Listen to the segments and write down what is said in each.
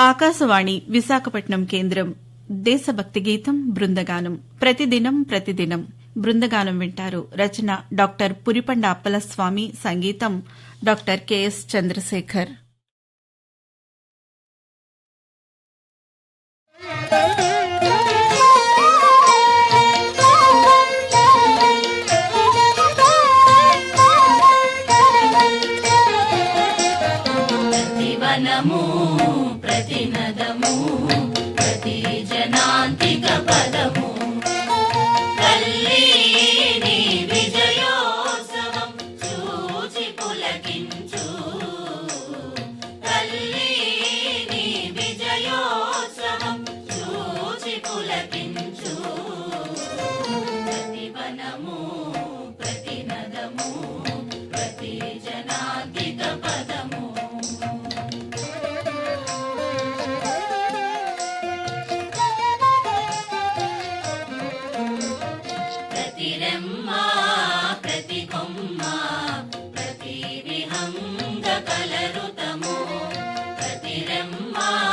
ఆకాశవాణి విశాఖపట్నం కేంద్రం. దేశభక్తి గీతం బృందగానం. ప్రతిదినం ప్రతిదినం. బృందగానం వింటారు. రచన డాక్టర్ పురిపండ అప్పలస్వామి సంగీతం డాక్టర్ కెఎస్ చంద్రశేఖర్. प्रतिजनान्तिकपदमु Allah.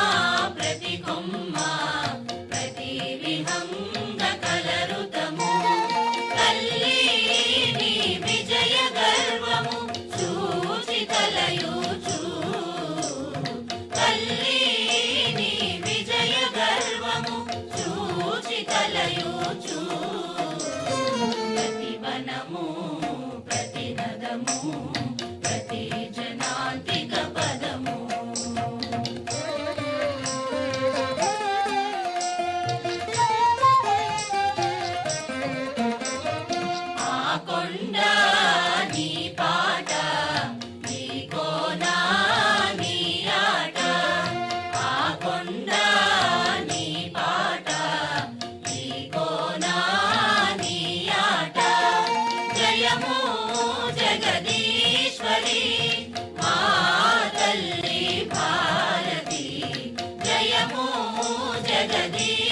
Jagadish.